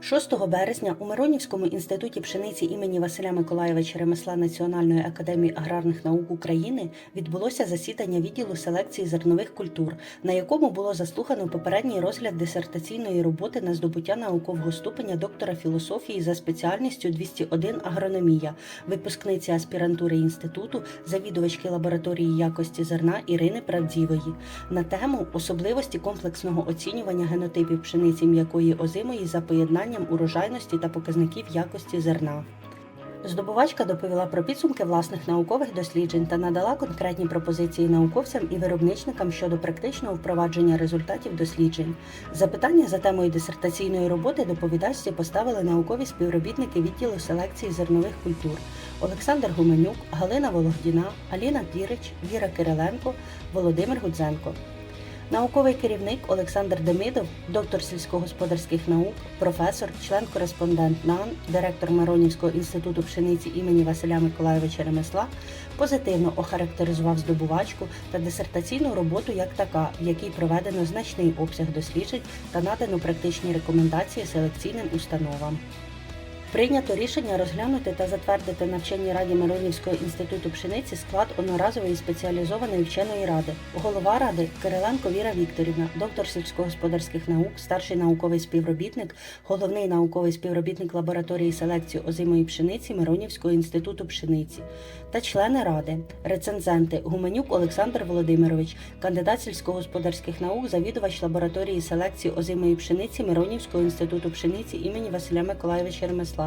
6 березня у Миронівському інституті пшениці імені Василя Миколаєвича ремесла Національної академії аграрних наук України відбулося засідання відділу селекції зернових культур, на якому було заслухано попередній розгляд дисертаційної роботи на здобуття наукового ступеня доктора філософії за спеціальністю 201 агрономія, випускниці аспірантури інституту, завідувачки лабораторії якості зерна Ірини Правдівої. На тему особливості комплексного оцінювання генотипів пшениці м'якої озимої за поєднанням урожайності та показників якості зерна. Здобувачка доповіла про підсумки власних наукових досліджень та надала конкретні пропозиції науковцям і виробничникам щодо практичного впровадження результатів досліджень. Запитання за темою дисертаційної роботи доповідачці поставили наукові співробітники відділу селекції зернових культур Олександр Гуменюк, Галина Вологдіна, Аліна Пірич, Віра Кириленко, Володимир Гудзенко. Науковий керівник Олександр Демидов, доктор сільськогосподарських наук, професор, член-кореспондент НАН, директор Миронівського інституту пшениці імені Василя Миколайовича Ремесла, позитивно охарактеризував здобувачку та дисертаційну роботу як така, в якій проведено значний обсяг досліджень та надано практичні рекомендації селекційним установам. Прийнято рішення розглянути та затвердити на вченій раді Миронівського інституту пшениці склад одноразової спеціалізованої вченої ради. Голова ради Кириленко Віра Вікторівна, доктор сільськогосподарських наук, старший науковий співробітник, головний науковий співробітник лабораторії селекції озимої пшениці Миронівського інституту пшениці та члени ради, рецензенти Гуменюк Олександр Володимирович, кандидат сільськогосподарських наук, завідувач лабораторії селекції озимої пшениці Миронівського інституту пшениці імені Василя Миколайовича Ремесла,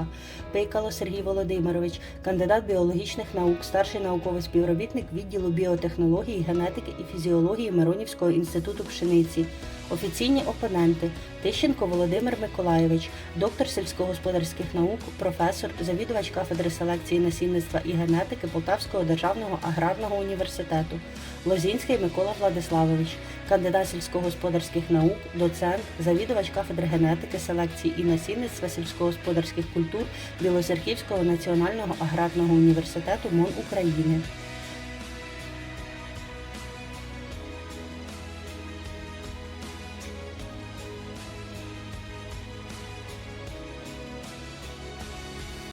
Пейкало Сергій Володимирович, кандидат біологічних наук, старший науковий співробітник відділу біотехнології, генетики і фізіології Миронівського інституту пшениці. Офіційні опоненти Тищенко Володимир Миколайович, доктор сільськогосподарських наук, професор, завідувач кафедри селекції насінництва і генетики Полтавського державного аграрного університету, Лозінський Микола Владиславович, кандидат сільськогосподарських наук, доцент, завідувач кафедри генетики, селекції і насінництва сільськогосподарських культур Білоцерківського національного аграрного університету МОН України.